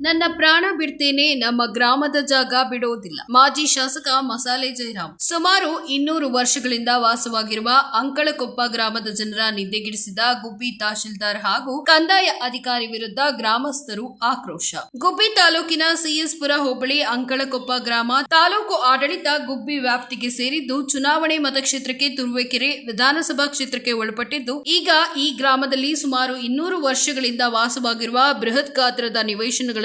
ನನ್ನ ಪ್ರಾಣ ಬಿಡ್ತೇನೆ, ನಮ್ಮ ಗ್ರಾಮದ ಜಾಗ ಬಿಡೋದಿಲ್ಲ ಮಾಜಿ ಶಾಸಕ ಮಸಾಲೆ ಜಯರಾಮ್. ಸುಮಾರು ಇನ್ನೂರು ವರ್ಷಗಳಿಂದ ವಾಸವಾಗಿರುವ ಅಂಕಳಕೊಪ್ಪ ಗ್ರಾಮದ ಜನರ ನಿದ್ದೆಗಿಡಿಸಿದ ಗುಬ್ಬಿ ತಹಶೀಲ್ದಾರ್ ಹಾಗೂ ಕಂದಾಯ ಅಧಿಕಾರಿ ವಿರುದ್ಧ ಗ್ರಾಮಸ್ಥರು ಆಕ್ರೋಶ. ಗುಬ್ಬಿ ತಾಲೂಕಿನ ಸಿಎಸ್ಪುರ ಹೋಬಳಿ ಅಂಕಳಕೊಪ್ಪ ಗ್ರಾಮ ತಾಲೂಕು ಆಡಳಿತ ಗುಬ್ಬಿ ವ್ಯಾಪ್ತಿಗೆ ಸೇರಿದ್ದು, ಚುನಾವಣೆ ಮತಕ್ಷೇತ್ರಕ್ಕೆ ತುರುವೇಕೆರೆ ವಿಧಾನಸಭಾ ಕ್ಷೇತ್ರಕ್ಕೆ ಒಳಪಟ್ಟಿದ್ದು, ಈಗ ಈ ಗ್ರಾಮದಲ್ಲಿ ಸುಮಾರು ಇನ್ನೂರು ವರ್ಷಗಳಿಂದ ವಾಸವಾಗಿರುವ ಬೃಹತ್ ಗಾತ್ರದ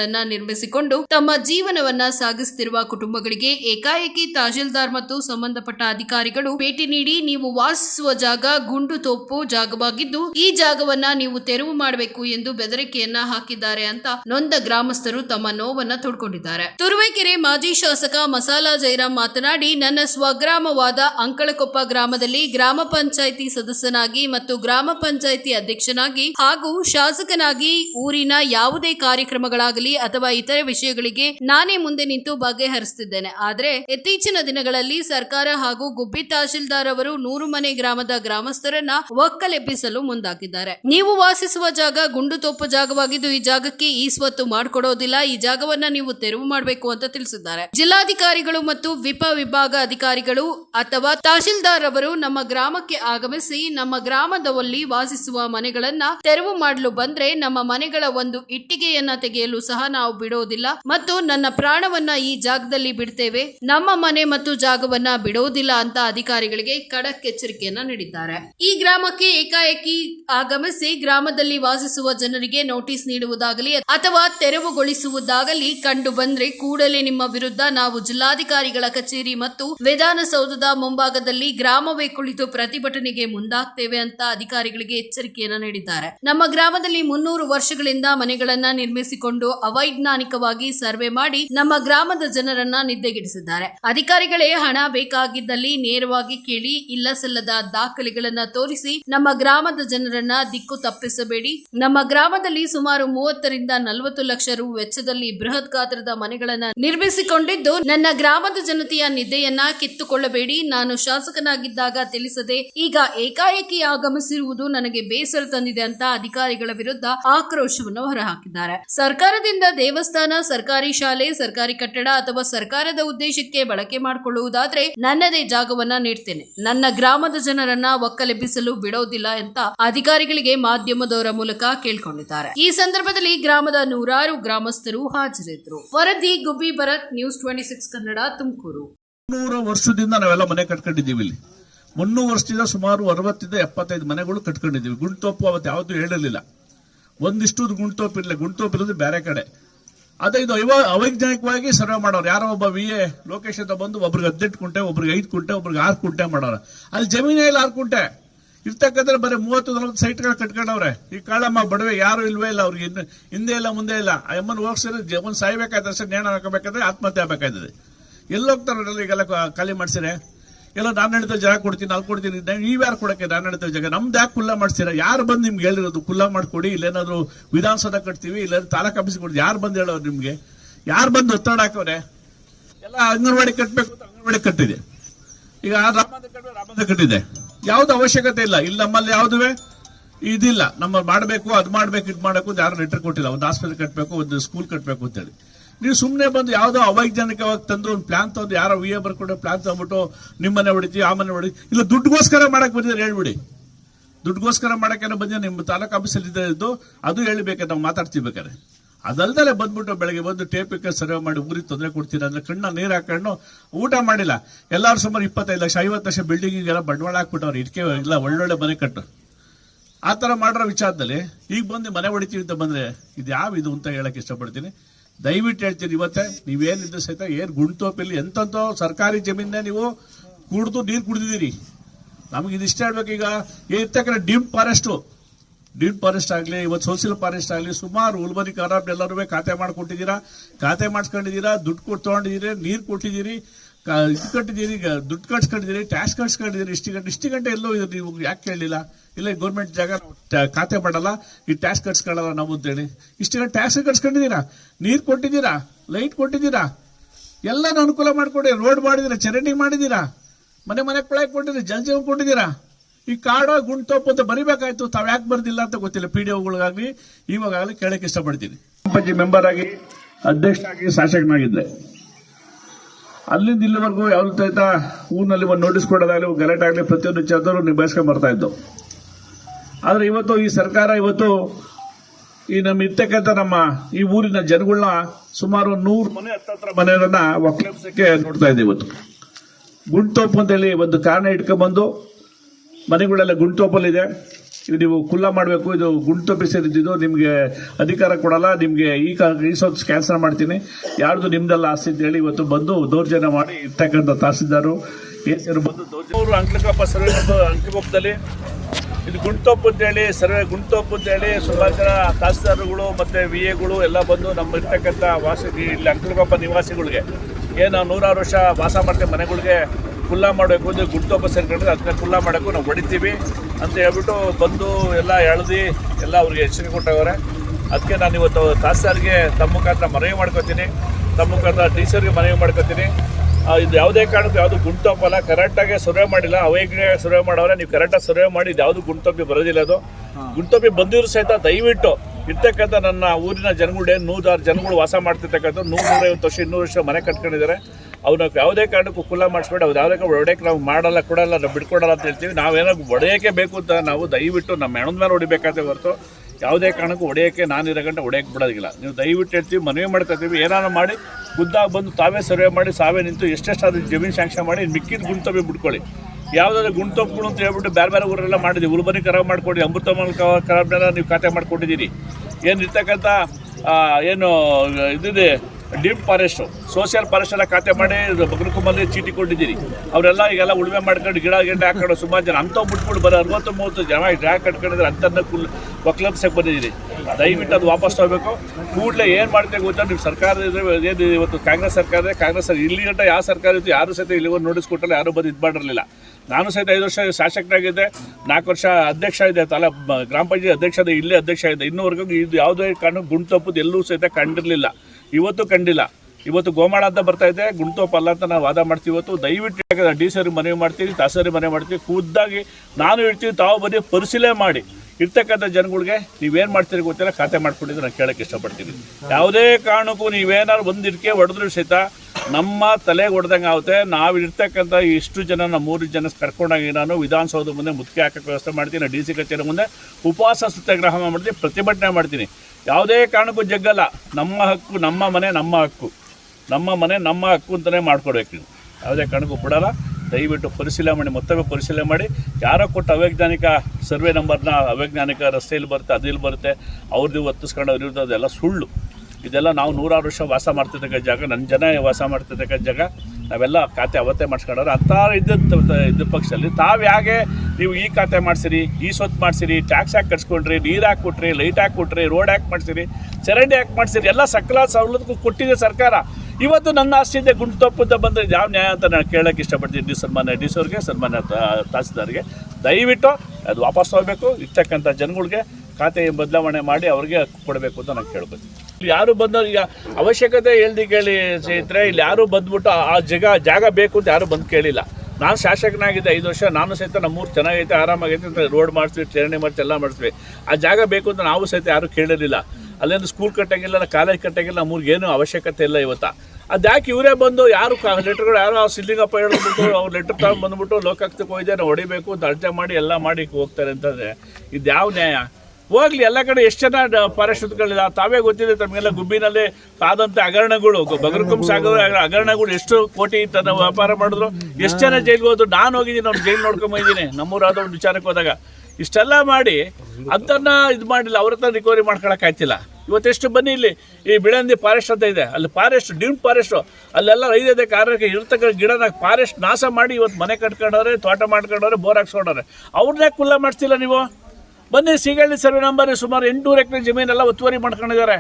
ನಿವೇಶನಗಳನ್ನ ನಿರ್ಮಿಸಿಕೊಂಡು ತಮ್ಮ ಜೀವನವನ್ನ ಸಾಗಿಸುತ್ತಿರುವ ಕುಟುಂಬಗಳಿಗೆ ಏಕಾಏಕಿ ತಹಶೀಲ್ದಾರ್ ಮತ್ತು ಸಂಬಂಧಪಟ್ಟ ಅಧಿಕಾರಿಗಳು ಭೇಟಿ ನೀಡಿ ನೀವು ವಾಸಿಸುವ ಜಾಗ ಗುಂಡು ತೋಪು ಜಾಗವಾಗಿದ್ದು, ಈ ಜಾಗವನ್ನ ನೀವು ತೆರವು ಮಾಡಬೇಕು ಎಂದು ಬೆದರಿಕೆಯನ್ನ ಹಾಕಿದ್ದಾರೆ ಅಂತ ನೊಂದ ಗ್ರಾಮಸ್ಥರು ತಮ್ಮ ನೋವನ್ನ ತೋಡ್ಕೊಂಡಿದ್ದಾರೆ. ತುರುವೇಕೆರೆ ಮಾಜಿ ಶಾಸಕ ಮಸಾಲಾ ಜೈರಾಮ್ ಮಾತನಾಡಿ, ನನ್ನ ಸ್ವಗ್ರಾಮವಾದ ಅಂಕಳಕೊಪ್ಪ ಗ್ರಾಮದಲ್ಲಿ ಗ್ರಾಮ ಪಂಚಾಯಿತಿ ಸದಸ್ಯನಾಗಿ ಮತ್ತು ಗ್ರಾಮ ಪಂಚಾಯಿತಿ ಅಧ್ಯಕ್ಷನಾಗಿ ಹಾಗೂ ಶಾಸಕನಾಗಿ ಊರಿನ ಯಾವುದೇ ಕಾರ್ಯಕ್ರಮಗಳಾಗಲಿ ಅಥವಾ ಇತರೆ ವಿಷಯಗಳಿಗೆ ನಾನೇ ಮುಂದೆ ನಿಂತು ಬಗೆಹರಿಸುತ್ತಿದ್ದೇನೆ ಆದರೆ ಇತ್ತೀಚಿನ ದಿನಗಳಲ್ಲಿ ಸರ್ಕಾರ ಹಾಗೂ ಗುಬ್ಬಿ ತಹಶೀಲ್ದಾರ್ ಅವರು ನೂರು ಮನೆ ಗ್ರಾಮದ ಗ್ರಾಮಸ್ಥರನ್ನ ಒಕ್ಕಲೆಬ್ಬಿಸಲು ಮುಂದಾಗಿದ್ದಾರೆ. ನೀವು ವಾಸಿಸುವ ಜಾಗ ಗುಂಡು ತೋಪು ಜಾಗವಾಗಿದ್ದು ಈ ಜಾಗಕ್ಕೆ ಈ ಸ್ವತ್ತು ಮಾಡಿಕೊಡೋದಿಲ್ಲ. ಈ ಜಾಗವನ್ನ ನೀವು ತೆರವು ಮಾಡಬೇಕು ಅಂತ ತಿಳಿಸಿದ್ದಾರೆ. ಜಿಲ್ಲಾಧಿಕಾರಿಗಳು ಮತ್ತು ವಿಪ ವಿಭಾಗ ಅಧಿಕಾರಿಗಳು ಅಥವಾ ತಹಶೀಲ್ದಾರ್ ಅವರು ನಮ್ಮ ಗ್ರಾಮಕ್ಕೆ ಆಗಮಿಸಿ ನಮ್ಮ ಗ್ರಾಮದಲ್ಲಿ ವಾಸಿಸುವ ಮನೆಗಳನ್ನ ತೆರವು ಮಾಡಲು ಬಂದ್ರೆ ನಮ್ಮ ಮನೆಗಳ ಒಂದು ಇಟ್ಟಿಗೆಯನ್ನ ತೆಗೆಯಲು ಸಹ ನಾವು ಬಿಡೋದಿಲ್ಲ ಮತ್ತು ನನ್ನ ಪ್ರಾಣವನ್ನ ಈ ಜಾಗದಲ್ಲಿ ಬಿಡ್ತೇವೆ. ನಮ್ಮ ಮನೆ ಮತ್ತು ಜಾಗವನ್ನ ಬಿಡೋದಿಲ್ಲ ಅಂತ ಅಧಿಕಾರಿಗಳಿಗೆ ಖಡಕ್ ಎಚ್ಚರಿಕೆಯನ್ನ ನೀಡಿದ್ದಾರೆ. ಈ ಗ್ರಾಮಕ್ಕೆ ಏಕಾಏಕಿ ಆಗಮಿಸಿ ಗ್ರಾಮದಲ್ಲಿ ವಾಸಿಸುವ ಜನರಿಗೆ ನೋಟಿಸ್ ನೀಡುವುದಾಗಲಿ ಅಥವಾ ತೆರವುಗೊಳಿಸುವುದಾಗಲಿ ಕಂಡು ಬಂದ್ರೆ ಕೂಡಲೇ ನಿಮ್ಮ ವಿರುದ್ಧ ನಾವು ಜಿಲ್ಲಾಧಿಕಾರಿಗಳ ಕಚೇರಿ ಮತ್ತು ವಿಧಾನಸೌಧದ ಮುಂಭಾಗದಲ್ಲಿ ಗ್ರಾಮವೇ ಕುಳಿತು ಪ್ರತಿಭಟನೆಗೆ ಮುಂದಾಗ್ತೇವೆ ಅಂತ ಅಧಿಕಾರಿಗಳಿಗೆ ಎಚ್ಚರಿಕೆಯನ್ನ ನೀಡಿದ್ದಾರೆ. ನಮ್ಮ ಗ್ರಾಮದಲ್ಲಿ ಮುನ್ನೂರು ವರ್ಷಗಳಿಂದ ಮನೆಗಳನ್ನ ನಿರ್ಮಿಸಿಕೊಂಡು ಅವೈಜ್ಞಾನಿಕವಾಗಿ ಸರ್ವೆ ಮಾಡಿ ನಮ್ಮ ಗ್ರಾಮದ ಜನರನ್ನ ನಿದ್ದೆಗೆಡಿಸಿದ್ದಾರೆ. ಅಧಿಕಾರಿಗಳೇ ಹಣ ಬೇಕಾಗಿದ್ದಲ್ಲಿ ನೇರವಾಗಿ ಕೇಳಿ ಇಲ್ಲ ಸಲ್ಲದ ದಾಖಲೆಗಳನ್ನ ತೋರಿಸಿ ನಮ್ಮ ಗ್ರಾಮದ ಜನರನ್ನ ದಿಕ್ಕು ತಪ್ಪಿಸಬೇಡಿ. ನಮ್ಮ ಗ್ರಾಮದಲ್ಲಿ ಸುಮಾರು ಮೂವತ್ತರಿಂದ ನಲವತ್ತು ಲಕ್ಷ ರು ವೆಚ್ಚದಲ್ಲಿ ಬೃಹತ್ ಗಾತ್ರದ ಮನೆಗಳನ್ನ ನಿರ್ಮಿಸಿಕೊಂಡಿದ್ದು, ನನ್ನ ಗ್ರಾಮದ ಜನತೆಯ ನಿದ್ದೆಯನ್ನ ಕಿತ್ತುಕೊಳ್ಳಬೇಡಿ. ನಾನು ಶಾಸಕನಾಗಿದ್ದಾಗ ತಿಳಿಸದೆ ಈಗ ಏಕಾಏಕಿ ಆಗಮಿಸಿರುವುದು ನನಗೆ ಬೇಸರ ತಂದಿದೆ ಅಂತ ಅಧಿಕಾರಿಗಳ ವಿರುದ್ಧ ಆಕ್ರೋಶವನ್ನು ಹೊರಹಾಕಿದ್ದಾರೆ. ಸರ್ಕಾರದಿಂದ ದೇವಸ್ಥಾನ, ಸರ್ಕಾರಿ ಶಾಲೆ, ಸರ್ಕಾರಿ ಕಟ್ಟಡ ಅಥವಾ ಸರ್ಕಾರದ ಉದ್ದೇಶಕ್ಕೆ ಬಳಕೆ ಮಾಡಿಕೊಳ್ಳುವುದಾದ್ರೆ ನನ್ನದೇ ಜಾಗವನ್ನ ನೀಡ್ತೇನೆ. ನನ್ನ ಗ್ರಾಮದ ಜನರನ್ನ ಒಕ್ಕಲೆಬ್ಬಿಸಲು ಬಿಡೋದಿಲ್ಲ ಅಂತ ಅಧಿಕಾರಿಗಳಿಗೆ ಮಾಧ್ಯಮದವರ ಮೂಲಕ ಕೇಳ್ಕೊಂಡಿದ್ದಾರೆ. ಈ ಸಂದರ್ಭದಲ್ಲಿ ಗ್ರಾಮದ ನೂರಾರು ಗ್ರಾಮಸ್ಥರು ಹಾಜರಿದ್ದರು. ವರದಿ, Gubbi Bharat news twenty six Kannada, Tumakuru. ಮುನ್ನೂರು ವರ್ಷದಿಂದ ನಾವೆಲ್ಲ ಮನೆ ಕಟ್ಕೊಂಡಿದ್ದೀವಿ ಇಲ್ಲಿ. ಮುನ್ನೂರು ವರ್ಷದಿಂದ ಸುಮಾರು ಅರವತ್ತಿಂದ ಎಪ್ಪತ್ತೈದು ಮನೆಗಳು ಕಟ್ಕೊಂಡಿದ್ದೀವಿ. ಗುಂಟೊಪ್ಪು ಅವತ್ತು ಯಾವುದು ಹೇಳಿರಲಿಲ್ಲ ಒಂದಿಷ್ಟು ಗುಂಟೋಪ್ ಇರಲಿ ಗುಂಟೋಪ್ ಇರೋದು ಬೇರೆ ಕಡೆ. ಅದೇ ಇದು ಅವೈಜ್ಞಾನಿಕವಾಗಿ ಸರ್ವೆ ಮಾಡೋರು. ಯಾರೋ ಒಬ್ಬ ವಿ ಎ ಲೋಕೇಶ್ ಅಂತ ಬಂದು ಒಬ್ರಿಗೆ ಹದಿನೆಂಟು ಕುಂಟೆ, ಒಬ್ರಿಗೆ ಐದು ಕುಂಟೆ, ಒಬ್ರಿಗೆ ಆರು ಕುಂಟೆ ಮಾಡೋರು. ಅಲ್ಲಿ ಜಮೀನೇ ಇಲ್ಲ ಆರು ಕುಂಟೆ. ಇರ್ತಕ್ಕಂದ್ರೆ ಬರೀ ಮೂವತ್ತು, ನಲವತ್ತು ಸೈಟ್ಗಳು ಕಟ್ಕೊಂಡವ್ರೆ. ಈ ಕಾಳಮ್ಮ ಬಡವೆ ಯಾರು ಇಲ್ವೇ ಇಲ್ಲ, ಅವ್ರಿಗೆ ಇನ್ನು, ಹಿಂದೆ ಇಲ್ಲ, ಮುಂದೆ ಇಲ್ಲ. ಆ ಅಮ್ಮನ ಹೋಗ್ಸಿದ್ರೆ ಜಮನ್ ಅಷ್ಟೇ ನೇಣ ಹಾಕಬೇಕಾದ್ರೆ ಆತ್ಮಹತ್ಯೆ ಆಗಬೇಕಾಯ್ತದೆ. ಎಲ್ಲಿ ಹೋಗ್ತಾರಲ್ಲ ಈಗೆಲ್ಲ ಖಾಲಿ ಮಾಡ್ಸಿರೆ ಎಲ್ಲ ನಾನು ಹೇಳಿದ ಜಾಗ ಕೊಡ್ತೀನಿ, ಅಲ್ಲಿ ಕೊಡ್ತೀನಿ. ನೀವು ಯಾರು ಕೊಡಕ್ಕೆ ನಾನು ಹೇಳಿದ ಜಾಗ? ನಮ್ದು ಯಾಕೆ ಕುಲ್ಲ ಮಾಡ್ತೀರಾ ಯಾರು ಬಂದು ನಿಮ್ಗೆ ಹೇಳಿರೋದು ಕುಲ್ಲ ಮಾಡ್ಕೊಡಿ, ಇಲ್ಲೇನಾದ್ರು ವಿಧಾನಸೌಧ ಕಟ್ತೀವಿ, ಇಲ್ಲ ತಾಲೂಕು ಆಫೀಸ್ ಕೊಡ್ತೀವಿ. ಯಾರು ಬಂದು ಹೇಳೋರು ನಿಮ್ಗೆ? ಯಾರು ಬಂದು ಒತ್ತಡ ಹಾಕವ್ರೆ ಎಲ್ಲ ಅಂಗನವಾಡಿ ಕಟ್ಟಬೇಕು ಅಂತ ಅಂಗನವಾಡಿ ಕಟ್ಟಿದೆ. ಈಗ ರಾಮದ ಕಟ್ಟಿದೆ ರಾಮದ ಕಟ್ಟಿದೆ. ಯಾವ್ದು ಅವಶ್ಯಕತೆ ಇಲ್ಲ. ಇಲ್ಲಿ ನಮ್ಮಲ್ಲಿ ಯಾವುದುವೆ? ಇದಿಲ್ಲ. ನಮ್ಮ ಮಾಡಬೇಕು, ಅದ್ ಮಾಡ್ಬೇಕು, ಇದ್ ಮಾಡಬೇಕು ಯಾರು ಲೆಟರ್ ಕೊಟ್ಟಿಲ್ಲ. ಒಂದು ಆಸ್ಪತ್ರೆ ಕಟ್ಟಬೇಕು ಒಂದು ಸ್ಕೂಲ್ ಕಟ್ಟಬೇಕು ಅಂತೇಳಿ. ನೀವು ಸುಮ್ಮನೆ ಬಂದು ಯಾವುದೋ ಅವೈಜ್ಞಾನಿಕವಾಗಿ ತಂದು ಒಂದು ಪ್ಲಾನ್ ತಂದು ಯಾರೋ ವಿ ಎ ಬರ್ಕೊಂಡು ಪ್ಲಾನ್ ನಿಮ್ಮ ಮನೆ ಹೊಡಿತೀವಿ ಆ ಮನೆ ಹೊಡಿತೀವಿ ಇಲ್ಲ, ದುಡ್ಡುಗೋಸ್ಕರ ಮಾಡಕ್ ಬಂದಿದ್ರೆ ಹೇಳ್ಬಿಡಿ. ದುಡ್ಡುಗೋಸ್ಕರ ಮಾಡಕ್ಕೆ ಬಂದ ನಿಮ್ಮ ತಾಲೂಕು ಆಫೀಸಲ್ಲಿ ಇದ್ದು ಅದು ಹೇಳ್ಬೇಕಾದ್ರೆ ನಾವು ಮಾತಾಡ್ತೀವಿ ಬೇಕಾದ್ರೆ. ಅದಲ್ದಲೆ ಬಂದ್ಬಿಟ್ಟು ಬೆಳಗ್ಗೆ ಬಂದು ಟೇಪಿಗೆ ಸರ್ವೆ ಮಾಡಿ, ಊರಿಗೆ ತೊಂದರೆ ಕೊಡ್ತೀರಾ ಅಂದ್ರೆ ಕಣ್ಣ ನೀರು ಹಾಕೊಂಡು ಊಟ ಮಾಡಿಲ್ಲ. ಎಲ್ಲರೂ ಸುಮಾರು ಇಪ್ಪತ್ತೈದು ಲಕ್ಷ, ಐವತ್ತು ಲಕ್ಷ ಬಿಲ್ಡಿಂಗಿಗೆಲ್ಲ ಬಂಡವಾಳ ಹಾಕ್ಬಿಟ್ಟವ್ರು, ಇಟ್ಕೆ ಇಲ್ಲ, ಒಳ್ಳೊಳ್ಳೆ ಮನೆ ಕಟ್ಟು. ಆ ಥರ ಮಾಡಿರೋ ವಿಚಾರದಲ್ಲಿ, ಈಗ ಬಂದು ಮನೆ ಹೊಡಿತೀವಿ ಅಂತ ಬಂದರೆ ಇದು ಯಾವ ಇದು ಅಂತ ಹೇಳಕ್ಕೆ ಇಷ್ಟಪಡ್ತೀನಿ. ದಯವಿಟ್ಟು ಹೇಳ್ತೀನಿ ಇವತ್ತೇ ನೀವೇನಿದ್ದು ಸಹಿತ ಏನ್ ಗುಂಡ್ತೋಪಿಲ್ಲಿ ಎಂತಂತೋ ಸರ್ಕಾರಿ ಜಮೀನೇ ನೀವು ಕುಡ್ದು ನೀರು ಕುಡಿದಿದ್ದೀರಿ. ನಮ್ಗೆ ಹೇಳ್ಬೇಕು ಈಗ ಇರ್ತಕ್ಕಂಥ ಡಿಮ್ ಫಾರೆಸ್ಟು, ಡಿಮ್ ಫಾರೆಸ್ಟ್ ಆಗಲಿ, ಇವತ್ತು ಸೋಶಿಯಲ್ ಫಾರೆಸ್ಟ್ ಆಗಲಿ, ಸುಮಾರು ಉಲ್ಬರಿ ಎಲ್ಲರೂ ಖಾತೆ ಮಾಡ್ಕೊಟ್ಟಿದ್ದೀರಾ, ಖಾತೆ ಮಾಡಿಸ್ಕೊಂಡಿದ್ದೀರಾ, ದುಡ್ಡು ಕೊಟ್ಟು ತೊಗೊಂಡಿದ್ದೀರಿ, ನೀರು ಕೊಟ್ಟಿದ್ದೀರಿ. ಇದು ಕಟ್ಟಿದ್ದೀರಿ ದುಡ್ಡು ಕಟ್ಸ್ಕೊಂಡಿದ್ದೀರಿ ಟ್ಯಾಕ್ಸ್ ಕಟ್ಸ್ಕೊಂಡಿದ್ದೀರಿ ಇಷ್ಟು ಗಂಟೆ ಇಷ್ಟು ಗಂಟೆ ಎಲ್ಲೋ ಇದು ನೀವು ಯಾಕೆ ಕೇಳಲಿಲ್ಲ ಇಲ್ಲ ಗೌರ್ಮೆಂಟ್ ಜಾಗ ಖಾತೆ ಮಾಡಲ್ಲ, ಈ ಟ್ಯಾಕ್ಸ್ ಕಟ್ಸ್ಕೊಳ್ಳಲ್ಲ ನಾವು ಅಂತೇಳಿ. ಇಷ್ಟು ಗಂಟೆ ಟ್ಯಾಕ್ಸ್ ಕಟ್ಸ್ಕೊಂಡಿದ್ದೀರಾ? ನೀರು ಕೊಟ್ಟಿದ್ದೀರಾ? ಲೈಟ್ ಕೊಟ್ಟಿದ್ದೀರಾ? ಎಲ್ಲ ಅನುಕೂಲ ಮಾಡ್ಕೊಡಿ ರೋಡ್ ಮಾಡಿದ್ದೀರಾ, ಚರಂಡಿ ಮಾಡಿದ್ದೀರಾ? ಮನೆ ಮನೆ ಕೊಳಗೆ ಕೊಟ್ಟಿದ್ದೀರಾ ಜಲಜೀವನ ಕೊಟ್ಟಿದ್ದೀರಾ? ಈ ಕಾಡೋ ಗುಂಟೋಪ್ ಅಂತ ಬರಿಬೇಕಾಯ್ತು, ತಾವ್ ಯಾಕೆ ಬರ್ದಿಲ್ಲ ಅಂತ ಗೊತ್ತಿಲ್ಲ ಪಿ ಡಿ ಒಗಳಿಗಾಗ್ಲಿ ಇವಾಗಲೇ ಕೇಳಕ್ಕೆ ಇಷ್ಟಪಡ್ತೀನಿ. ಮೆಂಬರ್ ಆಗಿ ಅಧ್ಯಕ್ಷ ಆಗಿ ಶಾಸಕನಾಗಿದ್ದೆ. ಅಲ್ಲಿಂದ ಇಲ್ಲಿವರೆಗೂ ಯಾವ ಆಯ್ತಾ? ಊರಿನಲ್ಲಿ ಒಂದು ನೋಟಿಸ್ ಕೊಡೋದಾಗಲಿ ಗಲಾಟೆ ಆಗಲಿ, ಪ್ರತಿಯೊಂದು ವಿಚಾರದಲ್ಲೂ ನಿಭಾಯಿಸ್ಕೊಂಡ್ ಬರ್ತಾ ಇದ್ದು. ಆದ್ರೆ ಇವತ್ತು ಈ ಸರ್ಕಾರ ಇವತ್ತು ಈ ನಮ್ಮ ಇರ್ತಕ್ಕಂಥ ನಮ್ಮ ಈ ಊರಿನ ಜನಗಳನ್ನ ಸುಮಾರು ನೂರು ಮನೆ ಹತ್ತತ್ರ ಮನೆಯನ್ನ ಒಕ್ಕಲೆಬ್ಸಕ್ಕೆ ನೋಡ್ತಾ ಇದ್ದೀವಿ ಇವತ್ತು. ಗುಂಟೋಪು ಅಂತೇಳಿ ಒಂದು ಕಾರಣ ಇಟ್ಕೊಂಡ್ಬಂದು ಮನೆಗಳೆಲ್ಲ ಗುಂಟೋಪಲ್ಲಿದೆ. ನೀವು ಖುಲ್ಲ ಮಾಡಬೇಕು, ಇದು ಗುಂಟೋಪಿ ಸೇರಿದ್ದು ನಿಮಗೆ ಅಧಿಕಾರ ಕೊಡಲ್ಲ, ನಿಮಗೆ ಈ ಕ- ಈ ಸೊತ್ತು ಕ್ಯಾನ್ಸಲ್ ಮಾಡ್ತೀನಿ. ಯಾರ್ದು ನಿಮ್ದೆಲ್ಲ ಆಸ್ತಿ ಅಂತ ಹೇಳಿ ಇವತ್ತು ಬಂದು ದೌರ್ಜನ್ಯ ಮಾಡಿ ಇರ್ತಕ್ಕಂಥ ತಹಸೀಲ್ದಾರು ಕೇಸರು ಬಂದು ದೌರ್ಜನ್ಯ ಅಂಕಲಕೊಪ್ಪ ಸರ್ವೆ ಅಂಕಲಕೊಪ್ಪದಲ್ಲಿ ಇದು ಗುಂಟೋಪ್ ಅಂತೇಳಿ ಸರ್ವೆ ಗುಂಟೋಪ್ ಅಂತೇಳಿ ಸುಮಾರು ಜನ ತಹಸೀಲ್ದಾರ್ಗಳು ಮತ್ತೆ ವಿ ಎಗಳು ಎಲ್ಲ ಬಂದು ನಮ್ಮ ಇರ್ತಕ್ಕಂಥ ವಾಸ ಇಲ್ಲಿ ಅಂಕಲಕೊಪ್ಪ ನಿವಾಸಿಗಳಿಗೆ, ಏನು ನೂರಾರು ವರ್ಷ ವಾಸ ಮಾಡ್ತೇವೆ ಮನೆಗಳಿಗೆ ಖುಲ್ಲಾ ಮಾಡಬೇಕು ಅಂದರೆ ಗುಂಟೋಪ ಸೇರ್ಕೊಂಡ್ರೆ ಅದನ್ನ ಖುಲ್ಲಾ ಮಾಡೋಕ್ಕೂ ನಾವು ಹೊಡಿತೀವಿ. ಅಂತ ಹೇಳ್ಬಿಟ್ಟು ಬಂದು ಎಲ್ಲ ಎಳ್ದು ಎಲ್ಲ ಅವ್ರಿಗೆ ಎಚ್ಚರಿಕೆ ಕೊಟ್ಟವ್ರೆ. ಅದಕ್ಕೆ ನಾನು ಇವತ್ತು ತಹಸೀಲ್ದಾರ್ಗೆ ತಮ್ಮ ಮುಖಾಂತರ ಮನವಿ ಮಾಡ್ಕೋತೀನಿ. ತಮ್ಮ ಮುಖಾಂತರ ಅವ್ರಿಗೆ ಮನವಿ ಮಾಡ್ಕೋತೀನಿ. ಇದು ಯಾವುದೇ ಕಾರಣಕ್ಕೂ ಯಾವುದು ಗುಂಟೋಪಲ್ಲ ಕರೆಕ್ಟಾಗಿ ಸರ್ವೆ ಮಾಡಿಲ್ಲ ಅವೇಗೆ ಸರ್ವೆ ಮಾಡೋರೆ ನೀವು ಕರೆಕ್ಟಾಗಿ ಸರ್ವೆ ಮಾಡಿ ಇದು ಯಾವುದು ಗುಂಟೋಪಿ ಬರೋದಿಲ್ಲ ಅದು. ಗುಂಟೊಪ್ಪಿ ಬಂದಿರೋ ಸಹಿತ ದಯವಿಟ್ಟು ಇರ್ತಕ್ಕಂಥ ನನ್ನ ಊರಿನ ಜನಗಳು ನೂರಾರು ಜನಗಳು ವಾಸ ಮಾಡ್ತಿರ್ತಕ್ಕಂಥ ನೂರ ನೂರೈವತ್ತು ವರ್ಷ ಇನ್ನೂರು ವರ್ಷ ಮನೆ ಕಟ್ಕೊಂಡಿದ್ದಾರೆ. ಅವನ್ನ ಯಾವುದೇ ಕಾರಣಕ್ಕೂ ಕುಲ ಮಾಡಿಸ್ಬೇಡ ಅವ್ರು ಯಾವುದೇ ಕಾರಣ ಹೊಡೆಯಕ್ಕೆ ನಾವು ಮಾಡಲ್ಲ, ಕೊಡಲ್ಲ, ನಾವು ಬಿಡ್ಕೊಡಲ್ಲ ಅಂತ ಹೇಳ್ತೀವಿ. ನಾವೇನೋ ಒಡೆಯೋಕ್ಕೆ ಬೇಕು ಅಂತ ನಾವು ದಯವಿಟ್ಟು ನಮ್ಮ ಹೆಣದ ಮೇಲೆ ಹೊಡಿಬೇಕಾದ್ರೆ ಹೊರತು ಯಾವುದೇ ಕಾರಣಕ್ಕೂ ಒಡೆಯೋಕ್ಕೆ ನಾನು ಇರೋ ಗಂಟೆ ಒಡೆಯಕ್ಕೆ ಬಿಡೋದಿಲ್ಲ. ನೀವು ದಯವಿಟ್ಟು ಹೇಳ್ತೀವಿ, ಮನವಿ ಮಾಡ್ಕೊತೀವಿ. ಏನಾರು ಮಾಡಿ ಖುದ್ದಾಗಿ ಬಂದು ತಾವೇ ಸರ್ವೆ ಮಾಡಿ, ಸಾವೇ ನಿಂತು ಎಷ್ಟೆಷ್ಟಾದ್ರೂ ಜಮೀನು ಶಾಂಕ್ಷನ್ ಮಾಡಿ, ಮಿಕ್ಕಿದ ಗುಂಟೋಬಿ ಬಿಡ್ಕೊಳ್ಳಿ ಯಾವುದಾದ್ರು ಗುಂಟೋಪ್ಗಳು ಅಂತ ಹೇಳ್ಬಿಟ್ಟು ಬೇರೆ ಬೇರೆ ಊರೆಲ್ಲ ಮಾಡಿದ್ದೀವಿ ಉಲ್ಬನಿ ಖರಾಬ್ ಮಾಡ್ಕೊಡಿ ಅಮೃತಮಲ್ ಖರಾಬ್ನೆಲ್ಲ ನೀವು ಖಾತೆ ಮಾಡ್ಕೊಂಡಿದ್ದೀರಿ. ಏನು ಇರ್ತಕ್ಕಂಥ ಏನು ಇದಿದೆ ಡೀಪ್ ಫಾರೆಸ್ಟು, ಸೋಷಿಯಲ್ ಫಾರೆಸ್ಟ್ ಎಲ್ಲ ಖಾತೆ ಮಾಡಿ ಬಗ್ರಕುಂಬಲ್ಲಿ ಚೀಟಿ ಕೊಟ್ಟಿದ್ದೀರಿ. ಅವರೆಲ್ಲ ಈಗೆಲ್ಲ ಉಳುಮೆ ಮಾಡ್ಕೊಂಡು ಗಿಡ ಗಿಡ ಹಾಕೊಂಡು ಸುಮಾರು ಜನ ಅಂಥವು ಬಿಟ್ಬಿಟ್ಟು ಬರೋ ಅರವತ್ತು ಮೂವತ್ತು ಜನ ಜಾಗ ಕಟ್ಕೊಂಡಿದ್ರೆ ಅಂತನ್ನ ಕುಲ್ ಒಕ್ಲಬ್ಸಕ್ಕೆ ಬಂದಿದ್ದೀರಿ. ದಯವಿಟ್ಟು ಅದು ವಾಪಸ್ ತಗೋಬೇಕು. ಕೂಡಲೇ ಏನು ಮಾಡ್ತೇವೆ ಗೊತ್ತಾ? ನಿಮ್ಮ ಸರ್ಕಾರ ಏನು ಇವತ್ತು ಕಾಂಗ್ರೆಸ್ ಸರ್ಕಾರ ಕಾಂಗ್ರೆಸ್ ಇಲ್ಲಿ ಗಂಟ ಯಾವ ಸರ್ಕಾರ ಇತ್ತು ಯಾರು ಸಹಿತ ಇಲ್ಲಿವರೆಗೂ ನೋಟಿಸ್ ಕೊಟ್ಟಲ್ಲ ಯಾರೂ ಬಂದು ಇದು ಮಾಡಿರಲಿಲ್ಲ. ನಾನು ಸಹಿತ ಐದು ವರ್ಷ ಶಾಸಕನಾಗಿದ್ದೆ, ನಾಲ್ಕು ವರ್ಷ ಅಧ್ಯಕ್ಷ ಇದೆ ತಲೆ ಗ್ರಾಮ ಪಂಚಾಯತ್ ಅಧ್ಯಕ್ಷ ಇದೆ, ಇಲ್ಲೇ ಅಧ್ಯಕ್ಷ ಇದೆ ಇನ್ನೂವರೆಗೂ ಇದು ಯಾವುದೇ ಕಾರಣ ಗುಂಟೊಪ್ಪದು ಎಲ್ಲೂ ಸಹಿತ ಕಂಡಿರಲಿಲ್ಲ. ಇವತ್ತು ಕಂಡಿಲ್ಲ. ಇವತ್ತು ಗೋಮಾಳ ಅಂತ ಬರ್ತಾ ಇದೆ. ಗುಂಟೋಪ್ ಅಲ್ಲ ಅಂತ ನಾವು ವಾದ ಮಾಡ್ತೀವಿ ಇವತ್ತು. ದಯವಿಟ್ಟು ಡಿ ಸರಿ ಮನವಿ ಮಾಡ್ತೀವಿ ತಾಸರಿ ಮನವಿ ಮಾಡ್ತೀವಿ ಖುದ್ದಾಗಿ ನಾನು ಹೇಳ್ತೀವಿ ತಾವು ಬರೀ ಪರಿಶೀಲನೆ ಮಾಡಿ. ಇರ್ತಕ್ಕಂಥ ಜನಗಳಿಗೆ ನೀವೇನು ಮಾಡ್ತೀರಿ ಗೊತ್ತಿಲ್ಲ, ಖಾತೆ ಮಾಡ್ಕೊಂಡಿದ್ದು ನಾನು ಕೇಳಕ್ಕೆ ಇಷ್ಟಪಡ್ತೀನಿ. ಯಾವುದೇ ಕಾರಣಕ್ಕೂ ನೀವೇನಾದ್ರು ಒಂದಿರ್ಕೆ ಹೊಡೆದ್ರು ಸಹಿತ ನಮ್ಮ ತಲೆಗೆ ಹೊಡೆದಂಗೆ ಆಗುತ್ತೆ. ನಾವು ಇರ್ತಕ್ಕಂಥ ಇಷ್ಟು ಜನ, ನಮ್ಮ ಮೂರು ಜನ ಕರ್ಕೊಂಡಾಗಿ ನಾನು ವಿಧಾನಸೌಧ ಮುಂದೆ ಮುತ್ತಿಗೆ ಹಾಕಕ್ಕೆ ವ್ಯವಸ್ಥೆ ಮಾಡ್ತೀನಿ. ಡಿ ಸಿ ಕಚೇರಿ ಮುಂದೆ ಉಪವಾಸ ಸತ್ಯಾಗ್ರಹ ಮಾಡ್ತೀನಿ, ಪ್ರತಿಭಟನೆ ಮಾಡ್ತೀನಿ. ಯಾವುದೇ ಕಾರಣಕ್ಕೂ ಜಗ್ಗಲ್ಲ. ನಮ್ಮ ಹಕ್ಕು, ನಮ್ಮ ಮನೆ ನಮ್ಮ ಹಕ್ಕು. ನಮ್ಮ ಮನೆ ನಮ್ಮ ಹಕ್ಕು ಅಂತಲೇ ಮಾಡ್ಕೊಡ್ಬೇಕು ನೀವು. ಯಾವುದೇ ಕಾರಣಕ್ಕೂ ಬಿಡಲ್ಲ. ದಯವಿಟ್ಟು ಪರಿಶೀಲನೆ ಮಾಡಿ, ಮತ್ತೊಮ್ಮೆ ಪರಿಶೀಲನೆ ಮಾಡಿ. ಯಾರೋ ಕೊಟ್ಟ ಅವೈಜ್ಞಾನಿಕ ಸರ್ವೆ ನಂಬರ್ನ ಅವೈಜ್ಞಾನಿಕ ರಸ್ತೆಯಲ್ಲಿ ಬರುತ್ತೆ ಅದಿಲ್ಲಿ ಬರುತ್ತೆ. ಅವ್ರದ್ದು ಒತ್ತಿಸ್ಕೊಂಡು ಅವ್ರ ಅದೆಲ್ಲ ಸುಳ್ಳು. ಇದೆಲ್ಲ ನಾವು ನೂರಾರು ವರ್ಷ ವಾಸ ಮಾಡ್ತಿರ್ತಕ್ಕ ಜಾಗ ನನ್ನ ಜನ ವಾಸ ಮಾಡ್ತಿರ್ತಕ್ಕ ಜಾಗ, ನಾವೆಲ್ಲ ಖಾತೆ ಅವತ್ತೇ ಮಾಡಿಸ್ಕೊಂಡವ್ರೆ. ಅಂಥ ಇದ್ದಂಥ ಇದ್ದ ಪಕ್ಷದಲ್ಲಿ ತಾವು ಹೇಗೆ ನೀವು ಈ ಖಾತೆ ಮಾಡಿಸಿರಿ, ಈ ಸ್ವತ್ತು ಮಾಡಿಸಿರಿ, ಟ್ಯಾಕ್ಸ್ ಹಾಕಿ ಕಟ್ಸ್ಕೊಂಡ್ರಿ, ನೀರು ಹಾಕಿ ಕೊಟ್ರಿ, ಲೈಟ್ ಹಾಕಿ ಕೊಟ್ರಿ, ರೋಡ್ ಹಾಕಿ ಮಾಡಿಸಿರಿ, ಚರಂಡಿ ಹಾಕಿ ಮಾಡಿಸಿರಿ, ಎಲ್ಲ ಸಕಲ ಸವಲತ್ತು ಕೊಟ್ಟಿದೆ ಸರ್ಕಾರ. ಇವತ್ತು ನನ್ನ ಆಸ್ತಿಯಿಂದ ಗುಂಡು ತಪ್ಪುತ್ತ ಬಂದರೆ ಯಾವ ನ್ಯಾಯ ಅಂತ ನಾನು ಕೇಳೋಕ್ಕೆ ಇಷ್ಟಪಡ್ತೀನಿ. ಡಿ ಸನ್ಮಾನ್ಯ, ಡಿ ಸರ್ಗೆ ಸನ್ಮಾನ್ಯ ತಹಸೀಲ್ದಾರ್ಗೆ. ದಯವಿಟ್ಟು ಅದು ವಾಪಸ್ ಹೋಗಬೇಕು, ಇರ್ತಕ್ಕಂಥ ಜನಗಳಿಗೆ ಖಾತೆ ಬದಲಾವಣೆ ಮಾಡಿ ಅವ್ರಿಗೆ ಕೊಡಬೇಕು ಅಂತ ನಾನು ಇಲ್ಲಿ ಯಾರು ಬಂದವ್ರು? ಈಗ ಅವಶ್ಯಕತೆ ಹೇಳ್ದು ಕೇಳಿ ಸ್ನೇಹಿತರೆ, ಇಲ್ಲಿ ಯಾರು ಬಂದ್ಬಿಟ್ಟು ಆ- ಜಾಗ ಜಾಗ ಬೇಕು ಅಂತ ಯಾರು ಬಂದು ಕೇಳಿಲ್ಲ. ನಾನು ಶಾಸಕನಾಗಿದ್ದೆ ಐದು ವರ್ಷ, ನಾನು ಸಹಿತ ನಮ್ಮೂರು ಚೆನ್ನಾಗೈತೆ, ಆರಾಮಾಗೈತೆ ಅಂತ ರೋಡ್ ಮಾಡಿಸ್ತೀವಿ, ಚೇರಣೆ ಮಾಡ್ತೀವಿ ಎಲ್ಲ ಮಾಡಿಸ್ತೀವಿ. ಆ ಜಾಗ ಬೇಕು ಅಂತ ನಾವು ಸಹಿತ ಯಾರು ಕೇಳಿರಲಿಲ್ಲ. ಅಲ್ಲೇನು ಸ್ಕೂಲ್ ಕಟ್ಟಂಗಿಲ್ಲ ಕಾಲೇಜ್ ಕಟ್ಟಂಗಿಲ್ಲ ನಮ್ಗೆ ಏನು ಅವಶ್ಯಕತೆ ಇಲ್ಲ ಇವತ್ತು. ಅದು ಯಾಕೆ ಇವರೇ ಬಂದು ಯಾರು ಲೆಟರ್ಗಳು ಆ ಸಿಲ್ಲಿಂಗಪ್ಪ ಹೇಳ್ಬಿಟ್ಟು, ಅವ್ರು ಲೆಟರ್ ತಗೊಂಡು ಬಂದ್ಬಿಟ್ಟು ಲೋಕಕ್ಕೆ ಹೋಯ್ದೆ ನಾವು ಹೊಡಿಬೇಕು ಅಂತ ಅರ್ಜೆ ಮಾಡಿ ಎಲ್ಲ ಮಾಡಿ ಹೋಗ್ತಾರೆ ಅಂತಂದರೆ ಇದು ಯಾವ ನ್ಯಾಯ? ಹೋಗ್ಲಿ, ಎಲ್ಲ ಕಡೆ ಎಷ್ಟು ಜನ ಫಾರೆಸ್ಟ್ಗಳಿಲ್ಲ ತಾವೇ ಗೊತ್ತಿದೆ ತಮಗೆಲ್ಲ ಗುಬ್ಬಿನಲ್ಲಿ ಆದಂಥ ಹಗರಣಗಳು. ಬಗರ್ಕುಂ ಸಾಗರ ಹಗರಣಗಳು ಎಷ್ಟು ಕೋಟಿ ತನ್ನ ವ್ಯಾಪಾರ ಮಾಡಿದ್ರು, ಎಷ್ಟು ಜನ ಜೈಲಿಗೆ ಹೋದ್ರು. ನಾನು ಹೋಗಿದ್ದೀನಿ, ಅವ್ನು ಜೈಲು ನೋಡ್ಕೊಂಬಂದಿದ್ದೀನಿ ನಮ್ಮೂರಾದ ಒಂದು ವಿಚಾರಕ್ಕೆ ಹೋದಾಗ. ಇಷ್ಟೆಲ್ಲ ಮಾಡಿ ಅದನ್ನ ಇದು ಮಾಡಿಲ್ಲ, ಅವ್ರ ಹತ್ರ ರಿಕವರಿ ಮಾಡ್ಕೊಳಕ್ ಆಯ್ತಿಲ್ಲ. ಇವತ್ತೆಷ್ಟು ಬನ್ನಿ ಇಲ್ಲಿ, ಈ ಬಿಳಂದಿ ಫಾರೆಸ್ಟ್ ಅಂತ ಇದೆ. ಅಲ್ಲಿ ಫಾರೆಸ್ಟ್ ಡ್ಯೂನ್ ಫಾರೆಸ್ಟ್ ಅಲ್ಲೆಲ್ಲ ಐದೈದೇ ಕಾರ್ಯಕ್ಕೆ ಇರ್ತಕ್ಕ ಗಿಡನ ಫಾರೆಸ್ಟ್ ನಾಶ ಮಾಡಿ ಇವತ್ತು ಮನೆ ಕಟ್ಕೊಂಡವ್ರೆ, ತೋಟ ಮಾಡ್ಕೊಂಡವ್ರೆ, ಬೋರ್ ಹಾಕ್ಸ್ಕೊಂಡವ್ರೆ. ಅವ್ರನ್ನೇ ಕುಲ್ಲ ಮಾಡಿಸ್ತಿಲ್ಲ ನೀವು? ಬನ್ನಿ ಸಿಗಳ್ಳಿ ಸರ್ವೆ ನಂಬರ್ ಸುಮಾರು ಎಂಟುನೂರು ಎಕರೆ ಜಮೀನೆಲ್ಲ ಒತ್ತುವರಿ ಮಾಡ್ಕೊಂಡಿದ್ದಾರೆ.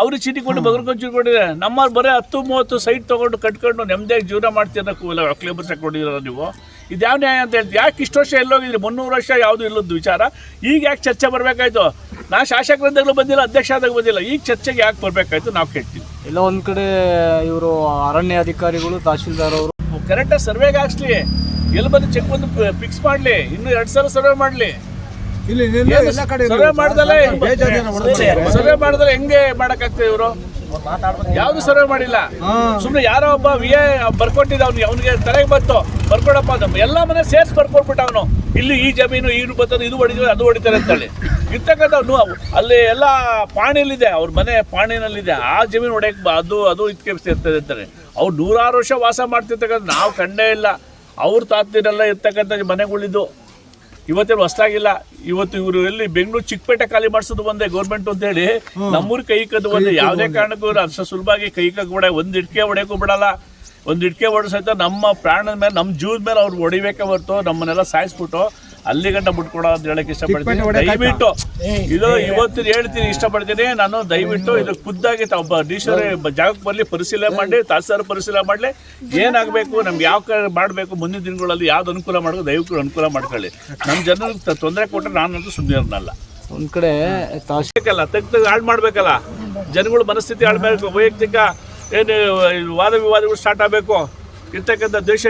ಅವ್ರಿಗೆ ಚೀಟಿ ಕೊಟ್ಟು ಬಗರ್ಕೊಂಡು ಚೀಟಿ ಕೊಟ್ಟಿದ್ದಾರೆ. ನಮ್ಮವ್ರು ಬರೀ ಹತ್ತು ಮೂವತ್ತು ಸೈಟ್ ತೊಗೊಂಡು ಕಟ್ಕೊಂಡು ನೆಮ್ಮದಿಯಾಗಿ ಜೀವನ ಮಾಡ್ತೀರ ಕೂಲ ಕ್ಲೇಬರ್ಸ್ ಕೊಟ್ಟಿದ್ದೀರ ನೀವು. ಇದು ಯಾವ ನ್ಯಾಯ ಅಂತ ಹೇಳ್ತೀವಿ ಯಾಕೆ ಇಷ್ಟು ವರ್ಷ ಎಲ್ಲೋಗಿದ್ರಿ? ಮುನ್ನೂರು ವರ್ಷ ಯಾವುದು ಇಲ್ಲದ್ದು ವಿಚಾರ? ಈಗ ಯಾಕೆ ಚರ್ಚೆ ಬರಬೇಕಾಯ್ತು? ನಾ ಶಾಸಕರಿಂದಾಗಲೂ ಬಂದಿಲ್ಲ ಅಧ್ಯಕ್ಷ ಆದಾಗ ಬಂದಿಲ್ಲ. ಈಗ ಚರ್ಚೆಗೆ ಯಾಕೆ ಬರಬೇಕಾಯ್ತು ನಾವು ಕೇಳ್ತೀವಿ. ಎಲ್ಲ ಒಂದು ಕಡೆ ಇವರು ಅರಣ್ಯ ಅಧಿಕಾರಿಗಳು ತಹಶೀಲ್ದಾರ್ ಅವರು. ಕರೆಕ್ಟಾಗಿ ಸರ್ವೆಗೆ ಹಾಕ್ಸ್ಲಿ. ಎಲ್ಲಿ ಬಂದು ಚೆಕ್ ಬಂದು ಫಿಕ್ಸ್ ಮಾಡಲಿ. ಇನ್ನು ಎರಡು ಸಾವಿರ ಸರ್ವೆ ಮಾಡ್ಲಿ. ಇಲ್ಲಿ ಎಲ್ಲ ಕಡೆ ಸರ್ವೆ. ಸರ್ವೆ ಹೆಂಗೆ ಮಾಡಕ್ಕಾಗ್ತದೆ ಇವರು? ಯಾವ್ದು ಸರ್ವೆ ಮಾಡಿಲ್ಲ. ಸುಮ್ಮನೆ ಸುಮ್ನೆ ಯಾರೋ ಒಬ್ಬ ವಿ ಎ ಬರ್ಕೊಟ್ಟಿದ್ದ ಅವ್ನಿಗೆ. ಅವ್ನಿಗೆ ತಲೆಗೆ ಬತ್ತು ಬರ್ಕೊಡಪ್ಪ ಎಲ್ಲಾ ಎಲ್ಲ ಮನೆ ಸೇರ್ಸ್ ಬರ್ಕೊಟ್ಬಿಟ್ಟ ಅವನು. ಇಲ್ಲಿ ಈ ಜಮೀನು ಈ ಬರ್ತದೆ ಇದು ಹೊಡಿತೀವಿ ಅದು ಹೊಡಿತಾರೆ ಅಂತೇಳಿ. ಇರ್ತಕ್ಕಂಥ ಅಲ್ಲಿ ಎಲ್ಲ ಪಾಣಿಯಲ್ಲಿದೆ. ಅವ್ರ ಮನೆ ಪಾಣಿನಲ್ಲಿದೆ. ಆ ಜಮೀನು ಹೊಡೆಯಕ್ ಬ- ಅದು ಅದು ಇದಕ್ಕೆ ಇರ್ತದೆ ಅಂತಾರೆ. ಅವ್ರು ನೂರಾರು ವರ್ಷ ವಾಸ ಮಾಡ್ತಿರ್ತಕ್ಕಂಥ ನಾವು ಕಂಡೇ ಇಲ್ಲ. ಅವ್ರ ತಾತಿನೆಲ್ಲ ಇರ್ತಕ್ಕಂಥ ಮನೆಗಳಿದ್ದು. ಇವತ್ತೇನು ಹೊಸದಾಗಿಲ್ಲ. ಇವತ್ತು ಇವರು ಎಲ್ಲಿ ಬೆಂಗಳೂರು ಚಿಕ್ಕಪೇಟೆ ಖಾಲಿ ಮಾಡಿಸೋದು ಒಂದೇ ಗೌರ್ಮೆಂಟ್ ಅಂತ ಹೇಳಿ ನಮ್ಮೂರು ಕೈ ಕದ್ದು ಒಂದೇ. ಯಾವುದೇ ಕಾರಣಕ್ಕೂ ಅಷ್ಟು ಸುಲಭವಾಗಿ ಕೈ ಕಗ್ ಒಂದು ಒಂದ್ ಇಟ್ಕೆ ಹೊಡೆಯಕ್ಕೂ ಬಿಡಲ್ಲ. ಒಂದ್ ಇಟ್ಕೆ ಹೊಡೆಸೋ ಸಹಿತ ನಮ್ಮ ಪ್ರಾಣದ ಮೇಲೆ ನಮ್ಮ ಜೀವದ ಮೇಲೆ ಅವ್ರು ಹೊಡಿಬೇಕೇ ಹೊರತು ನಮ್ಮನ್ನೆಲ್ಲ ಸಾಯಿಸ್ಬಿಟ್ಟು ಅಲ್ಲಿ ಗಂಟ ಬಿಟ್ಕೊಡೋ ಅಂತ ಹೇಳಕ್ ಇಷ್ಟಪಡ್ತೀನಿ. ದಯವಿಟ್ಟು. ಇದು ಇವತ್ತು ಹೇಳ್ತೀನಿ ಇಷ್ಟಪಡ್ತೀನಿ. ನಾನು ದಯವಿಟ್ಟು ಇದು ಖುದ್ದಾಗಿ ಒಬ್ಬ ಡಿಶರ್ ಜಾಗಕ್ಕೆ ಬರಲಿ ಪರಿಶೀಲನೆ ಮಾಡಿ ತಹಸೀಲ್ದಾರ್ ಪರಿಶೀಲನೆ ಮಾಡಲಿ. ಏನಾಗಬೇಕು ನಮ್ಗೆ ಯಾವ ಕಡೆ ಮಾಡಬೇಕು ಮುಂದಿನ ದಿನಗಳಲ್ಲಿ ಯಾವ್ದು ಅನುಕೂಲ ಮಾಡಬೇಕು ದಯವಿಟ್ಟು ಅನುಕೂಲ ಮಾಡ್ಕೊಳ್ಳಿ. ನಮ್ಮ ಜನರಿಗೆ ತೊಂದರೆ ಕೊಟ್ಟರೆ ನಾನಂತೂ ಸುಮ್ಮನೆ ಇರಲ್ಲ ಒಂದ್ ಕಡೆ ತಾಸ್ ಬೇಕಲ್ಲ ತೆಗ್ದು ಹಾಳು ಮಾಡಬೇಕಲ್ಲ. ಜನಗಳ ಮನಸ್ಥಿತಿ ಹಾಳ್ಬೇಕು ವೈಯಕ್ತಿಕ ಏನು ವಾದ ವಿವಾದಗಳು ಸ್ಟಾರ್ಟ್ ಆಗಬೇಕು. ಇರ್ತಕ್ಕಂಥ ದೇಶ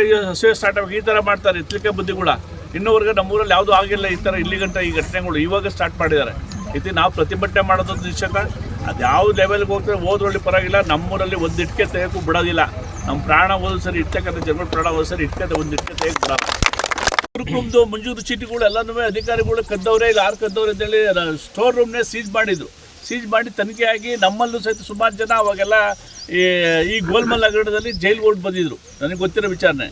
ಸ್ಟಾರ್ಟ್ ಆಗಬೇಕು. ಈ ಥರ ಮಾಡ್ತಾರೆ ತಿಳ್ಕೆ ಬುದ್ಧಿಗಳ ಇನ್ನೂವರೆಗೆ ನಮ್ಮೂರಲ್ಲಿ ಯಾವುದೂ ಆಗಿಲ್ಲ ಈ ಥರ ಇಲ್ಲಿ ಗಂಟ ಈ ಘಟನೆಗಳು ಇವಾಗ ಸ್ಟಾರ್ಟ್ ಮಾಡಿದ್ದಾರೆ. ಇತಿ ನಾವು ಪ್ರತಿಭಟನೆ ಮಾಡೋದು ನಿಶ್ಚಕ ಅದು ಯಾವ ಲೆವೆಲ್ಗೆ ಹೋಗ್ತದೆ ಹೋದ್ರಲ್ಲಿ ಪರವಾಗಿಲ್ಲ, ನಮ್ಮೂರಲ್ಲಿ ಒಂದು ಇಟ್ಕೆ ತೆಗೆಯೋಕ್ಕೂ ಬಿಡೋದಿಲ್ಲ. ನಮ್ಮ ಪ್ರಾಣ ಹೋದ ಸರಿ ಇಟ್ಟಕ್ಕಂಥ ಜನಗಳು ಪ್ರಾಣ ಹೋದ ಸರಿ ಇಟ್ಕೆ ಒಂದು ಇಟ್ಕೆ ತೆಗೆಯಕ್ಕೆ ಬಿಡೋಲ್ಲ. ಕುಂದು ಮಂಜೂರು ಚೀಟಿಗಳು ಎಲ್ಲನೂ ಅಧಿಕಾರಿಗಳು ಕದ್ದವರೇ ಇಲ್ಲ, ಯಾರು ಕದ್ದವ್ರೆ ಅಂತೇಳಿ ಸ್ಟೋರ್ ರೂಮ್ನೇ ಸೀಜ್ ಮಾಡಿದ್ರು. ಸೀಜ್ ಮಾಡಿ ತನಿಖೆಯಾಗಿ ನಮ್ಮಲ್ಲೂ ಸಹಿತ ಸುಮಾರು ಜನ ಅವಾಗೆಲ್ಲ ಈ ಗೋಲ್ಮಲ್ ಹಗರಣದಲ್ಲಿ ಜೈಲ್ಗೆ ಓಡ್ ಬಂದಿದ್ರು. ನನಗೆ ಗೊತ್ತಿರೋ ವಿಚಾರಣೆ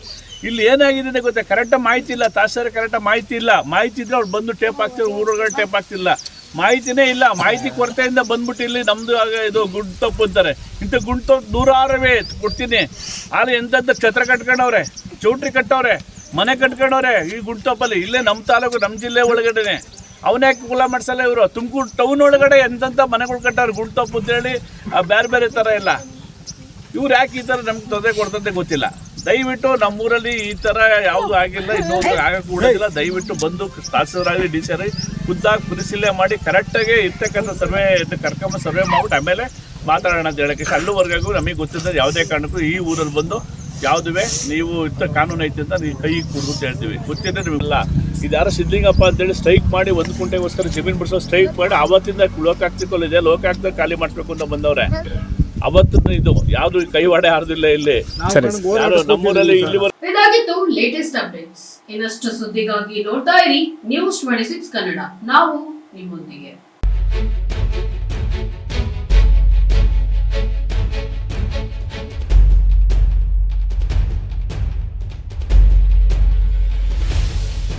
ಇಲ್ಲಿ ಏನಾಗಿದೆ ಗೊತ್ತಾ? ಕರೆಕ್ಟಾಗಿ ಮಾಹಿತಿ ಇಲ್ಲ. ತಾಸರ ಕರೆಕ್ಟಾಗಿ ಮಾಹಿತಿ ಇಲ್ಲ. ಮಾಹಿತಿ ಇದ್ದರೆ ಅವ್ರು ಬಂದು ಟೇಪ್ ಹಾಕ್ತಿದ್ರು ಊರೊಳಗಡೆ ಟೇಪ್ ಹಾಕ್ತಿಲ್ಲ ಮಾಹಿತಿನೇ ಇಲ್ಲ. ಮಾಹಿತಿ ಕೊರತೆಯಿಂದ ಬಂದ್ಬಿಟ್ಟು ಇಲ್ಲಿ ನಮ್ಮದು ಇದು ಗುಂಡು ತಪ್ಪು ಅಂತಾರೆ. ಇಂಥ ಗುಂಡು ತಪ್ಪು ನೂರಾರವೇ ಕೊಡ್ತೀನಿ. ಆದರೆ ಎಂಥದ್ದು ಛತ್ರ ಕಟ್ಕೊಂಡವ್ರೆ? ಚೌಟ್ರಿ ಕಟ್ಟವ್ರೆ? ಮನೆ ಕಟ್ಕೊಂಡವ್ರೆ? ಈ ಗುಂಡ್ತಪ್ಪಲ್ಲಿ ಇಲ್ಲೇ ನಮ್ಮ ತಾಲೂಕು ನಮ್ಮ ಜಿಲ್ಲೆ ಒಳಗಡೆನೆ. ಅವನೇ ಕುಲ ಮಾಡ್ಸಲ್ಲ ಇವರು? ತುಮಕೂರು ಟೌನ್ ಒಳಗಡೆ ಎಂತೆಂಥ ಮನೆಗಳು ಕಟ್ಟಾರೆ? ಗುಂಡ್ತಪ್ಪು ಅಂತೇಳಿ ಬೇರೆ ಬೇರೆ ಥರ ಇಲ್ಲ ಇವ್ರು ಯಾಕೆ ಈ ಥರ ನಮ್ಗೆ ತೊಂದರೆ ಕೊಡ್ತಂತೆ ಗೊತ್ತಿಲ್ಲ. ದಯವಿಟ್ಟು ನಮ್ಮೂರಲ್ಲಿ ಈ ಥರ ಯಾವುದು ಆಗಿಲ್ಲ, ಇನ್ನೊಂದು ಆಗಕ್ಕೆ ಇಲ್ಲ ದಯವಿಟ್ಟು ಬಂದು ತಹಸೀಲ್ದಾರಾಗಲಿ ಡಿ ಸಿ ಆರ್ ಖುದ್ದಾಗಿ ಪರಿಶೀಲನೆ ಮಾಡಿ ಕರೆಕ್ಟಾಗಿ ಇರ್ತಕ್ಕಂಥ ಸರ್ವೆ ಕರ್ಕೊಂಬ ಸರ್ವೆ ಮಾಡ್ಬಿಟ್ಟು ಆಮೇಲೆ ಮಾತಾಡೋಣ ಅಂತ ಹೇಳಕ್ಕೆ. ಅಲ್ಲಿವರೆಗೂ ನಮಗೆ ಗೊತ್ತಿದ್ದ ಯಾವುದೇ ಕಾರಣಕ್ಕೂ ಈ ಊರಲ್ಲಿ ಬಂದು ಯಾವುದುವೆ? ನೀವು ಇಂಥ ಕಾನೂನು ಐತೆ ಅಂತ ನೀವು ಕೈಗೆ ಕೊಡು ಅಂತ ಹೇಳ್ತೀವಿ. ಗೊತ್ತಿದ್ರೆ ನಿಮಗಿಲ್ಲ ಇದು ಯಾರೋ ಸಿದ್ಲಿಂಗಪ್ಪ ಅಂತೇಳಿ ಸ್ಟ್ರೈಕ್ ಮಾಡಿ ಒಂದು ಕುಂಟೆಗೋಸ್ಕರ ಜಮೀನು ಬಿಡಿಸೋ ಸ್ಟ್ರೈಕ್ ಮಾಡಿ ಅವತ್ತಿಂದ ಲೋಕಾಕ್ತಿಕೊಳ್ಳ ಇದೆ. ಲೋಕಾಕ್ತ ಖಾಲಿ ಮಾಡಿಸ್ಬೇಕು ಅಂತ ಬಂದವ್ರೆ. ಅವತ್ತಿನ ಇದು ಯಾವುದು ಕೈವಾಡೆ ಹಾರದಿಲ್ಲ ಇಲ್ಲಿ. ಯಾರು ನಮ್ಮೂರಲ್ಲಿ ಇಲ್ಲಿ. ಇದಾಗಿತ್ತು ಲೇಟೆಸ್ಟ್ ಅಪ್ಡೇಟ್ಸ್ ಇನ್ನಷ್ಟು ಸುದ್ದಿಗಾಗಿ ನೋಡ್ತಾ ಇರಿ ನ್ಯೂಸ್ ಟ್ವೆಂಟಿ ಸಿಕ್ಸ್ ಕನ್ನಡ ನಾವು ನಿಮ್ಮೊಂದಿಗೆ.